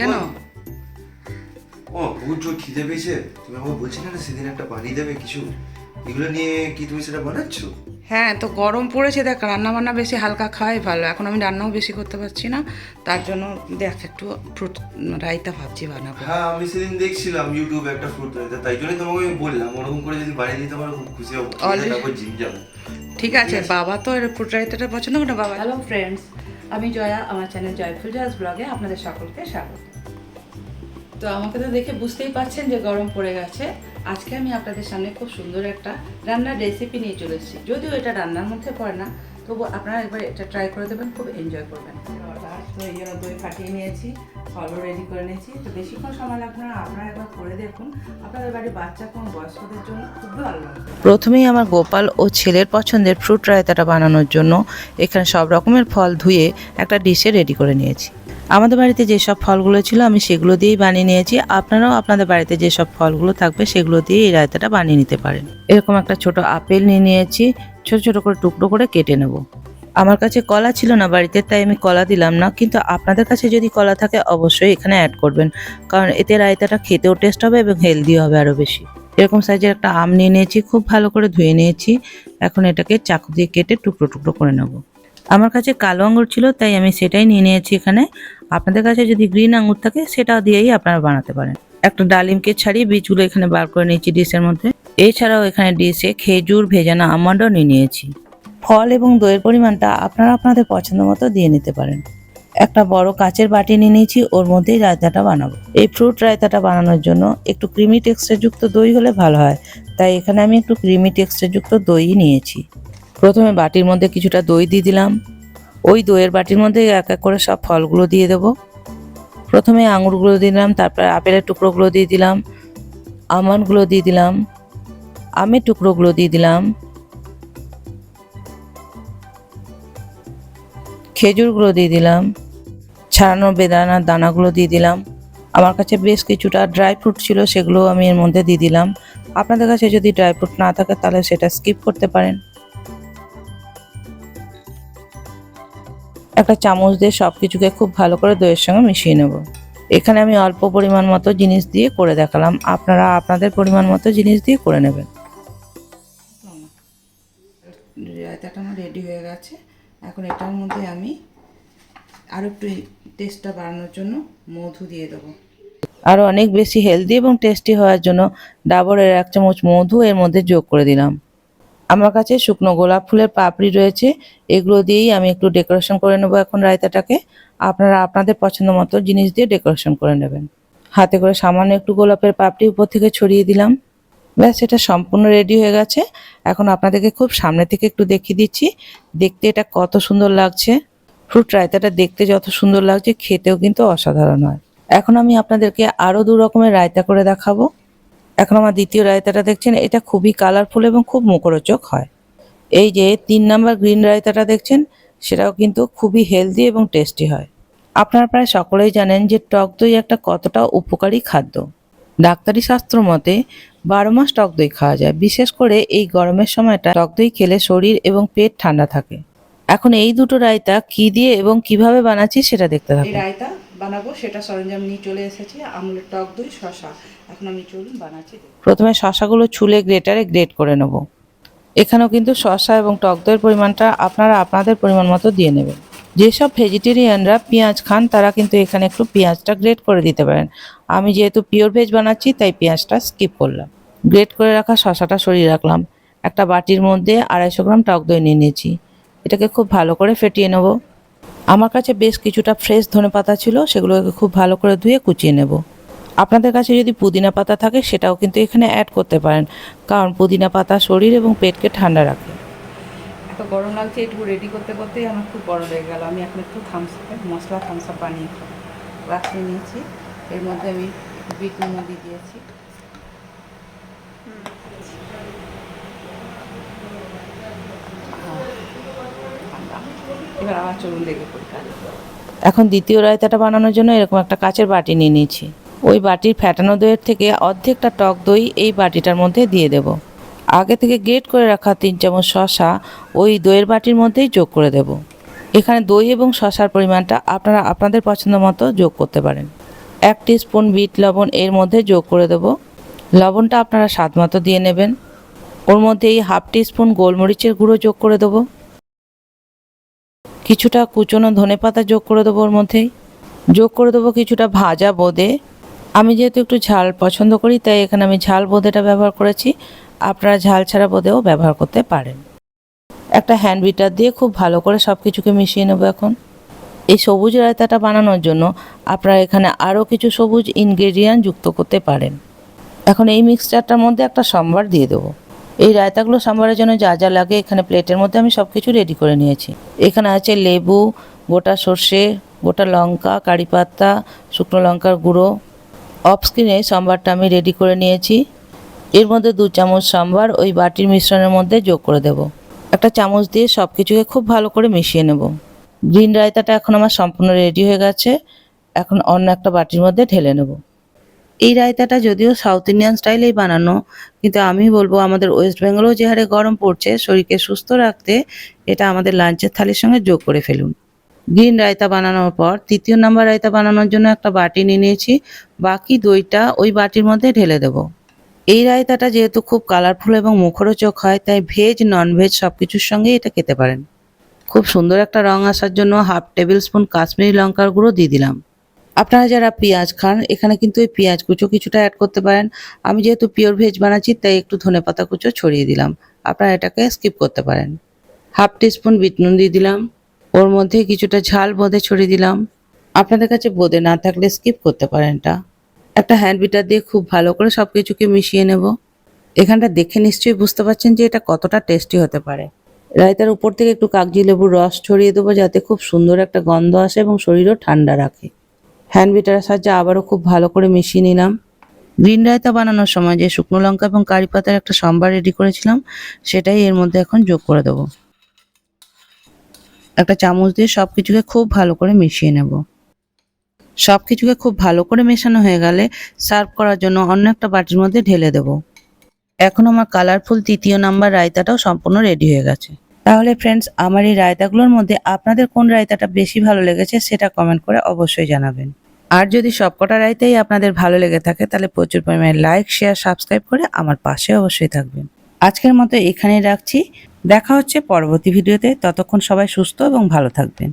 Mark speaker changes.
Speaker 1: কেন?
Speaker 2: ও প্রচুর খিদে পেয়েছে। তুমি আমাকে বলছিলে না সেদিন একটা বানিয়ে দেবে কিছু? এগুলো নিয়ে কি তুমি সেটা বানাচ্ছ?
Speaker 1: হ্যাঁ তো গরম পড়েছে দেখ রান্না বান্না বেশি হালকা খাওয়াই ভালো। এখন আমি রান্নাও বেশি করতে পারছি না। তার জন্য দেখ একটু ফ্রুট রায়তা ভাবছি বানাবো।
Speaker 2: হ্যাঁ আমি সেদিন দেখছিলাম ইউটিউবে একটা ফ্রুট রাইতা তাই জন্যই তোমাকে আমি বললাম ওরকম করে যদি বানিয়ে দিতে পারো খুব খুশি হব। তারপর জিম যাব।
Speaker 1: ঠিক আছে বাবা তো এর ফ্রুট রায়তাটা পছন্দ করে না বাবা? হ্যালো ফ্রেন্ডস আমি জয়া আমার চ্যানেল জয়ফুল জয়াস ব্লগে আপনাদের সকলকে স্বাগত। তো আমাকে তো দেখে বুঝতেই পারছেন যে গরম পড়ে গেছে। আজকে আমি আপনাদের সামনে খুব সুন্দর একটা রান্নার রেসিপি নিয়ে চলে এসেছি। যদিও এটা রান্নার মধ্যে পড়ে না তবু আপনারা একবার এটা ট্রাই করে দেবেন খুব এনজয় করবেন। তো এই জন্য দই ফাটিয়ে নিয়েছি ফলও রেডি করে নিয়েছি। তো বেশিক্ষণ সময় লাগবে না আপনারা একবার করে দেখুন। আপনাদের বাড়ির বাচ্চা কোন বয়স্কদের জন্য খুব ভালো লাগবে। প্রথমেই আমার গোপাল ও ছেলের পছন্দের ফ্রুট রায়তাটা বানানোর জন্য এখানে সব রকমের ফল ধুয়ে একটা ডিশে রেডি করে নিয়েছি। আমাদের বাড়িতে যেসব ফলগুলো ছিল আমি সেগুলো দিয়েই বানিয়ে নিয়েছি। আপনারাও আপনাদের বাড়িতে যেসব ফলগুলো থাকবে সেগুলো দিয়ে এই রায়তাটা বানিয়ে নিতে পারেন। এরকম একটা ছোট আপেল নিয়ে নিয়েছি, ছোট ছোট করে টুকরো করে কেটে নেব। আমার কাছে কলা ছিল না বাড়িতে, তাই আমি কলা দিলাম না। কিন্তু আপনাদের কাছে যদি কলা থাকে, অবশ্যই এখানে অ্যাড করবেন। কারণ এতে রায়তাটা খেতেও টেস্ট হবে এবং হেলদি হবে আরও বেশি। এরকম সাইজের একটা আম নিয়ে নিয়েছি, খুব ভালো করে ধুয়ে নিয়েছি। এখন এটাকে চাকু দিয়ে কেটে টুকরো টুকরো করে নেব। আমার কাছে কালো আঙুর ছিল, তাই আমি সেটাই নিয়ে নিয়েছি এখানে। আপনাদের কাছে যদি গ্রিন আঙুর থাকে সেটা দিয়েই আপনারা বানাতে পারেন। একটা ডালিমকে ছাড়িয়ে বীজগুলো এখানে বার করে নিয়েছি ডিশের মধ্যে। এছাড়াও এখানে ডিশে খেজুর, ভেজানো আমন্ডও নিয়ে নিয়েছি। ফল এবং দইয়ের পরিমাণটা আপনারা আপনাদের পছন্দ মতো দিয়ে নিতে পারেন। একটা বড় কাচের বাটি নিয়ে নিয়েছি, ওর মধ্যেই রায়তাটা বানাবো। এই ফ্রুট রায়তাটা বানানোর জন্য একটু ক্রিমি টেক্সচারযুক্ত দই হলে ভালো হয়। তাই এখানে আমি একটু ক্রিমি টেক্সচারযুক্ত দই নিয়েছি। প্রথমে বাটির মধ্যে কিছুটা দই দিয়ে দিলাম। ওই দইয়ের বাটির মধ্যে এক এক করে সব ফলগুলো দিয়ে দেব। প্রথমে আঙুরগুলো দিলাম, তারপরে আপেলের টুকরোগুলো দিয়ে দিলাম, আমন্ডগুলো দিয়ে দিলাম, আমের টুকরোগুলো দিয়ে দিলাম, খেজুরগুলো দিয়ে দিলাম, ছাড়ানো বেদানার দানাগুলো দিয়ে দিলাম। আমার কাছে বেশ কিছুটা ড্রাই ফ্রুট ছিল, সেগুলো আমি এর মধ্যে দিয়ে দিলাম। আপনাদের কাছে যদি ড্রাই ফ্রুট না থাকে, তাহলে সেটা স্কিপ করতে পারেন। একটা চামচ দিয়ে সব কিছুকে খুব ভালো করে দইয়ের সঙ্গে মিশিয়ে নেব। এখানে আমি অল্প পরিমাণ মতো জিনিস দিয়ে করে দেখালাম। আপনারা আপনাদের পরিমাণ মতো জিনিস দিয়ে করে নেবেন। রায়তাটা আমার রেডি হয়ে গেছে। এখন এটার মধ্যে আমি আরও একটু টেস্টটা বাড়ানোর জন্য মধু দিয়ে দেবো। আরও অনেক বেশি হেলদি এবং টেস্টি হওয়ার জন্য ডাবরের এক চামচ মধু এর মধ্যে যোগ করে দিলাম। আমার কাছে শুকনো গোলাপ ফুলের পাপড়ি রয়েছে, এগুলো দিয়েই আমি একটু ডেকোরেশন করে নেব এখন রায়তাটাকে। আপনারা আপনাদের পছন্দ মতো জিনিস দিয়ে ডেকোরেশন করে নেবেন। হাতে করে সামান্য একটু গোলাপের পাপড়ি উপর থেকে ছড়িয়ে দিলাম। ব্যাস, এটা সম্পূর্ণ রেডি হয়ে গেছে। এখন আপনাদেরকে খুব সামনে থেকে একটু দেখিয়ে দিচ্ছি। দেখতে এটা কত সুন্দর লাগছে। ফ্রুট রায়তাটা দেখতে যত সুন্দর লাগছে, খেতেও কিন্তু অসাধারণ হয়। এখন আমি আপনাদেরকে আরও দু রকমের রায়তা করে দেখাবো। এখন আমার দ্বিতীয় রায়তাটা দেখছেন, এটা খুবই কালারফুল এবং খুব মুখরোচক হয়। এই যে তিন নাম্বার গ্রিন রায়তাটা দেখছেন, সেটাও কিন্তু খুবই হেলদি এবং টেস্টি হয়। আপনারা প্রায় সকলেই জানেন যে টক দই একটা কতটা উপকারী খাদ্য। ডাক্তারি শাস্ত্র মতে বারো মাস টক দই খাওয়া যায়, বিশেষ করে এই গরমের সময়টা টক দই খেলে শরীর এবং পেট ঠান্ডা থাকে। এখন এই দুটো রায়তা কি দিয়ে এবং কীভাবে বানাচ্ছি সেটা দেখতে থাকুন।
Speaker 3: রায়তা বানাবো, সেটা সরঞ্জাম নিয়ে চলে এসেছি, আমুলের টক দই শশা এখন আমি চলুন বানাচ্ছি।
Speaker 1: প্রথমে শশাগুলো ছুলে গ্রেটারে গ্রেট করে নেব। এখানেও কিন্তু শশা এবং টক দইয়ের পরিমাণটা আপনারা আপনাদের পরিমাণ মতো দিয়ে নেবেন। যেসব ভেজিটেরিয়ানরা পেঁয়াজ খান, তারা কিন্তু এখানে একটু পেঁয়াজটা গ্রেট করে দিতে পারেন। আমি যেহেতু পিওর ভেজ বানাচ্ছি, তাই পেঁয়াজটা স্কিপ করলাম। গ্রেট করে রাখা শশাটা সরিয়ে রাখলাম। একটা বাটির মধ্যে আড়াইশো গ্রাম টক দই নিয়ে নিয়েছি। এটাকে খুব ভালো করে ফেটিয়ে নেব। আমার কাছে বেশ কিছুটা ফ্রেশ ধনে পাতা ছিল, সেগুলোকে খুব ভালো করে ধুয়ে কুচিয়ে নেব। আপনাদের কাছে যদি পুদিনা পাতা থাকে, সেটাও কিন্তু এখানে অ্যাড করতে পারেন, কারণ পুদিনা পাতা শরীর এবং পেটকে ঠান্ডা রাখে।
Speaker 3: এত গরম লাগছে, একটু রেডি করতে করতেই আমার খুব বড় হয়ে গেল। আমি এখন একটু থামস মশলা থামসা খাব গ্লাস নিয়েছি। এর মধ্যে আমি বিট নুন দিয়ে দিয়েছি। এবার করি কাজ
Speaker 1: এখন দ্বিতীয় রায়তাটা বানানোর জন্য এরকম একটা কাচের বাটি নিয়ে নিয়েছি। ওই বাটির ফ্যাটানো দইয়ের থেকে অর্ধেকটা টক দই এই বাটিটার মধ্যে দিয়ে দেব। আগে থেকে গ্রেট করে রাখা তিন চামচ শশা ওই দইয়ের বাটির মধ্যেই যোগ করে দেব। এখানে দই এবং শশার পরিমাণটা আপনারা আপনাদের পছন্দ মতো যোগ করতে পারেন। এক স্পুন বিট লবণ এর মধ্যে যোগ করে দেব। লবণটা আপনারা স্বাদ মতো দিয়ে নেবেন। ওর মধ্যে এই হাফ স্পুন গোলমরিচের গুঁড়ো যোগ করে দেবো। কিছুটা কুচনো ধনেপাতা যোগ করে দেবো ওর মধ্যেই। যোগ করে দেবো কিছুটা ভাজা বোঁদে। আমি যেহেতু একটু ঝাল পছন্দ করি, তাই এখানে আমি ঝাল বোঁদেটা ব্যবহার করেছি। আপনারা ঝাল ছাড়া বোঁদেও ব্যবহার করতে পারেন। একটা হ্যান্ড বিটার দিয়ে খুব ভালো করে সব কিছুকে মিশিয়ে নেব এখন। এই সবুজ রায়তাটা বানানোর জন্য আপনারা এখানে আরও কিছু সবুজ ইনগ্রেডিয়েন্ট যুক্ত করতে পারেন। এখন এই মিক্সচারটার মধ্যে একটা সম্বার দিয়ে দেবো। এই রায়তাগুলো সাম্বারের জন্য যা যা লাগে এখানে প্লেটের মধ্যে আমি সব কিছু রেডি করে নিয়েছি। এখানে আছে লেবু, গোটা সর্ষে, গোটা লঙ্কা, কারি পাতা, শুকনো লঙ্কার গুঁড়ো। অফ স্ক্রিনে সম্বারটা আমি রেডি করে নিয়েছি। এর মধ্যে দু চামচ সাম্বার ওই বাটির মিশ্রণের মধ্যে যোগ করে দেব। একটা চামচ দিয়ে সব কিছুকে খুব ভালো করে মিশিয়ে নেব। গ্রিন রায়তাটা এখন আমার সম্পূর্ণ রেডি হয়ে গেছে। এখন অন্য একটা বাটির মধ্যে ঢেলে নেব। এই রায়তাটা যদিও সাউথ ইন্ডিয়ান স্টাইলেই বানানো, কিন্তু আমি বলব আমাদের ওয়েস্ট বেঙ্গলেও যে হারে গরম পড়ছে, শরীরকে সুস্থ রাখতে এটা আমাদের লাঞ্চের থালির সঙ্গে যোগ করে ফেলুন। গ্রিন রায়তা বানানোর পর তৃতীয় নাম্বার রায়তা বানানোর জন্য একটা বাটি নিয়ে নিয়েছি, বাকি দইটা ওই বাটির মধ্যে ঢেলে দেব। এই রায়তাটা যেহেতু খুব কালারফুল এবং মুখরোচক হয়, তাই ভেজ নন ভেজ সব কিছুর সঙ্গেই এটা খেতে পারেন। খুব সুন্দর একটা রং আসার জন্য হাফ টেবিল স্পুন কাশ্মীরি লঙ্কার গুঁড়ো দিয়ে দিলাম। আপনারা যারা পেঁয়াজ খান, এখানে কিন্তু ওই পেঁয়াজ কুচো কিছুটা অ্যাড করতে পারেন। আমি যেহেতু পিওর ভেজ বানাচ্ছি, তাই একটু ধনেপাতা কুচো ছড়িয়ে দিলাম। আপনারা এটাকে স্কিপ করতে পারেন। হাফ টিস্পুন বিট নুন দিয়ে দিলাম। ওর মধ্যে কিছুটা ঝাল বোঁদে ছড়িয়ে দিলাম। আপনাদের কাছে বোঁদে না থাকলে স্কিপ করতে পারেন এটা। একটা হ্যান্ড বিটার দিয়ে খুব ভালো করে সব কিছুকে মিশিয়ে নেব। এখানটা দেখে নিশ্চয়ই বুঝতে পারছেন যে এটা কতটা টেস্টি হতে পারে। রায়তার উপর থেকে একটু কাগজি লেবুর রস ছড়িয়ে দেবো যাতে খুব সুন্দর একটা গন্ধ আসে এবং শরীরও ঠান্ডা রাখে। হ্যান্ড বিটারের সাহায্যে আবারও খুব ভালো করে মিশিয়ে নিলাম। গ্রিন রায়তা বানানোর সময় যে শুকনো লঙ্কা এবং কারি পাতার একটা সম্বার রেডি করেছিলাম, সেটাই এর মধ্যে এখন যোগ করে দেবো। একটা চামচ দিয়ে সব কিছুকে খুব ভালো করে মিশিয়ে নেব। সব কিছুকে খুব ভালো করে মেশানো হয়ে গেলে সার্ভ করার জন্য অন্য একটা বাটির মধ্যে ঢেলে দেব। এখন আমার কালারফুল তৃতীয় নাম্বার রায়তাটাও সম্পূর্ণ রেডি হয়ে গেছে। তাহলে ফ্রেন্ডস আমার এই রায়তাগুলোর মধ্যে আপনাদের কোন রায়তাটা বেশি ভালো লেগেছে সেটা কমেন্ট করে অবশ্যই জানাবেন। আর যদি সবকটা রায়তেই আপনাদের ভালো লেগে থাকে, তাহলে প্রচুর পরিমাণে লাইক শেয়ার সাবস্ক্রাইব করে আমার পাশে অবশ্যই থাকবেন। আজকের মতো এখানেই রাখছি। দেখা হচ্ছে পরবর্তী ভিডিওতে। ততক্ষণ সবাই সুস্থ এবং ভালো থাকবেন।